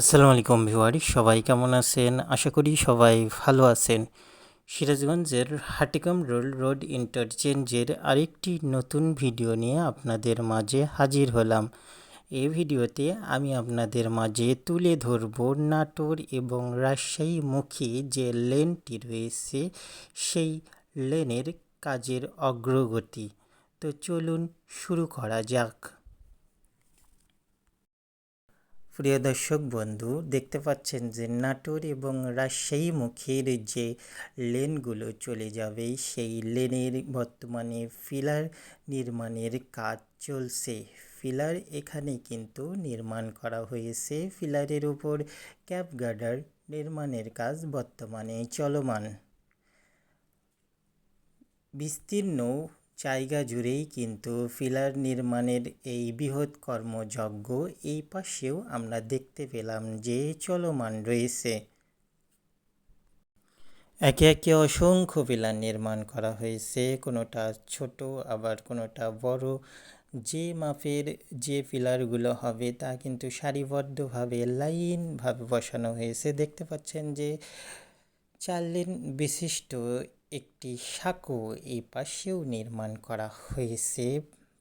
আসসালামু আলাইকুম ভিওয়ারি সবাই কেমন আছেন? আশা করি সবাই ভালো আছেন। সিরাজগঞ্জের হাটিকম রোল রোড ইন্টারচেঞ্জের আরেকটি নতুন ভিডিও নিয়ে আপনাদের মাঝে হাজির হলাম। এই ভিডিওতে আমি আপনাদের মাঝে তুলে ধরব নাটোর এবং রাজশাহীমুখী যে লেনটি রয়েছে, সেই লেনের কাজের অগ্রগতি। তো চলুন শুরু করা যাক। প্রিয় দর্শক বন্ধু, দেখতে পাচ্ছেন যে নাটোর এবং রাজশাহী মুখের যে লেনগুলো চলে যাবে, সেই লেনের বর্তমানে ফিলার নির্মাণের কাজ চলছে। ফিলার এখানে কিন্তু নির্মাণ করা হয়েছে। ফিলারের উপর ক্যাপ গার্ডার নির্মাণের কাজ বর্তমানে চলমান। বিস্তীর্ণ জায়গা জুড়েই কিন্তু ফিলার নির্মাণের এই বৃহৎ কর্মযজ্ঞ এই পাশেও আমরা দেখতে পেলাম যে চলমান রয়েছে। একে একে অসংখ্য ফিলার নির্মাণ করা হয়েছে, কোনোটা ছোট, আবার কোনোটা বড়। যে মাপের যে পিলারগুলো হবে তা কিন্তু সারিবদ্ধভাবে, লাইনভাবে বসানো হয়েছে। দেখতে পাচ্ছেন যে চার লেন বিশিষ্ট একটি সাঁকো এই পাশেও নির্মাণ করা হয়েছে।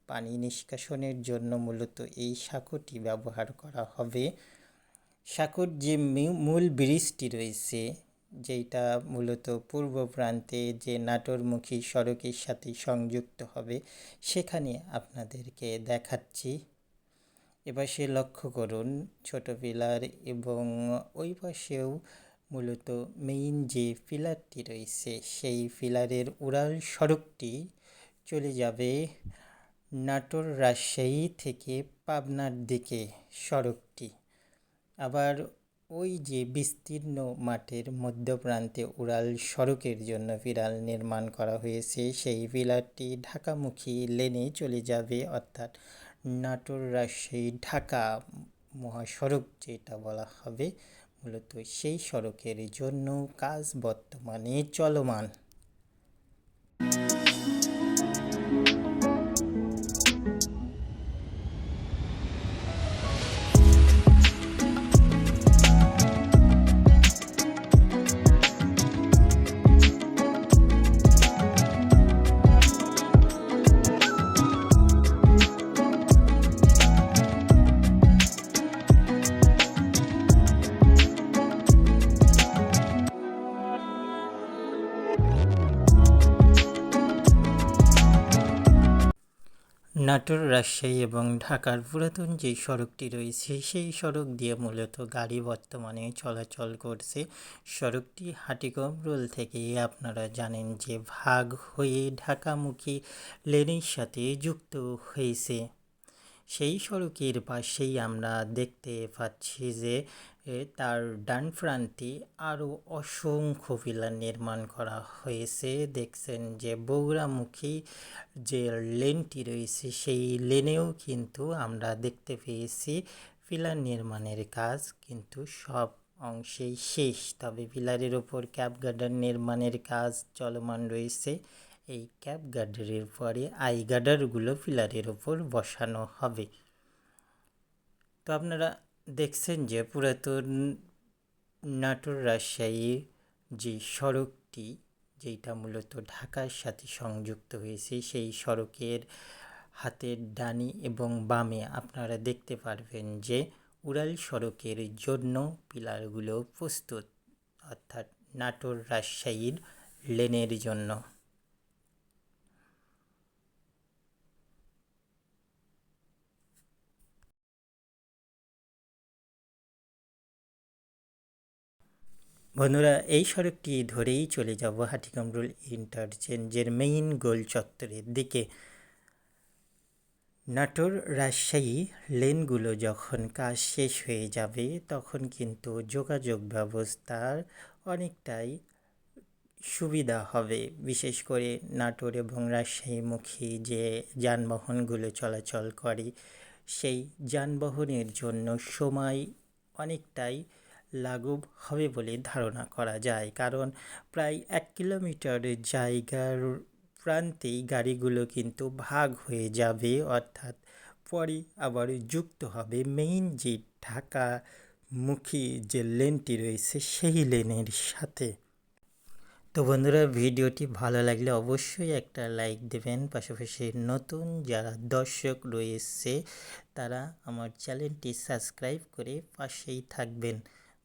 পানি নিষ্কাশনের জন্য মূলত এই সাঁকোটি ব্যবহার করা হবে। সাঁকোর যে মূল ব্রিজটি রয়েছে যেটা মূলত পূর্ব প্রান্তে যে নাটোরমুখী সড়কের সাথে সংযুক্ত হবে, সেখানে আপনাদেরকে দেখাচ্ছি। সে লক্ষ্য করুন ছোট পিলার এবং ওই পাশেও মূলত মেইন যে ফিলারটি রয়েছে, সেই ফিলারের উড়াল সড়কটি চলে যাবে নাটোর রাজশাহী থেকে পাবনার দিকে সড়কটি। আবার ওই যে বিস্তীর্ণ মাঠের মধ্যপ্রান্তে উড়াল সড়কের জন্য ফিলার নির্মাণ করা হয়েছে, সেই ফিলারটি ঢাকামুখী লেনে চলে যাবে, অর্থাৎ নাটোর রাজশাহী ঢাকা মহাসড়ক যেটা বলা হবে। মূলত সেই সড়কের জন্য কাজ বর্তমানে চলমান। নাটোর, রাজশাহী এবং ঢাকার পুরাতন যে সড়কটি রয়েছে, সেই সড়ক দিয়ে মূলত গাড়ি বর্তমানে চলাচল করছে। সড়কটি হাটিকমরোল থেকে আপনারা জানেন যে ভাগ হয়ে ঢাকামুখী লেনের সাথে যুক্ত হয়েছে। সেই সড়কের পাশেই আমরা দেখতে পাচ্ছি যে তার ডান প্রান্তে আরও অসংখ্য পিলার নির্মাণ করা হয়েছে। দেখছেন যে বগুড়ামুখী যে লেনটি রয়েছে, সেই লেনেও কিন্তু আমরা দেখতে পেয়েছি পিলার নির্মাণের কাজ, কিন্তু সব অংশেই শেষ। তবে পিলারের ওপর ক্যাব গার্ডার নির্মাণের কাজ চলমান রয়েছে। এই ক্যাব গার্ডারের পরে আই গার্ডারগুলো পিলারের ওপর বসানো হবে। তো আপনারা দেখছেন যে পুরাতন নাটোর রাজশাহী যে সড়কটি যেটা মূলত ঢাকার সাথে সংযুক্ত হয়েছে, সেই সড়কের হাতের ডানি এবং বামে আপনারা দেখতে পারবেন যে উড়াল সড়কের জন্য পিলারগুলো প্রস্তুত, অর্থাৎ নাটোর রাজশাহীর লেনের জন্য। বন্ধুরা, এই সড়কটি ধরেই চলে যাব হাটিকামরুল ইন্টারচেঞ্জের মেইন গোল চত্বরের দিকে। নাটোর রাজশাহী লেনগুলো যখন কাজ শেষ হয়ে যাবে, তখন কিন্তু যোগাযোগ ব্যবস্থার অনেকটাই সুবিধা হবে। বিশেষ করে নাটোর এবং রাজশাহীমুখী যে যানবাহনগুলো চলাচল করে, সেই যানবাহনের জন্য সময় অনেকটাই লাঘব হবে বলে ধারণা করা যায়। কারণ প্রায় এক কিলোমিটার জায়গার প্রান্তেই গাড়িগুলো কিন্তু ভাগ হয়ে যাবে, অর্থাৎ পরে আবার যুক্ত হবে। মেইন যে ঢাকা মুখী যে লেনটি রয়েছে, সেই লেনের সাথে। তো বন্ধুরা, ভিডিওটি ভালো লাগলে অবশ্যই একটা লাইক দেবেন। পাশাপাশি নতুন যারা দর্শক রয়েছে, তারা আমার চ্যানেলটি সাবস্ক্রাইব করে পাশেই থাকবেন।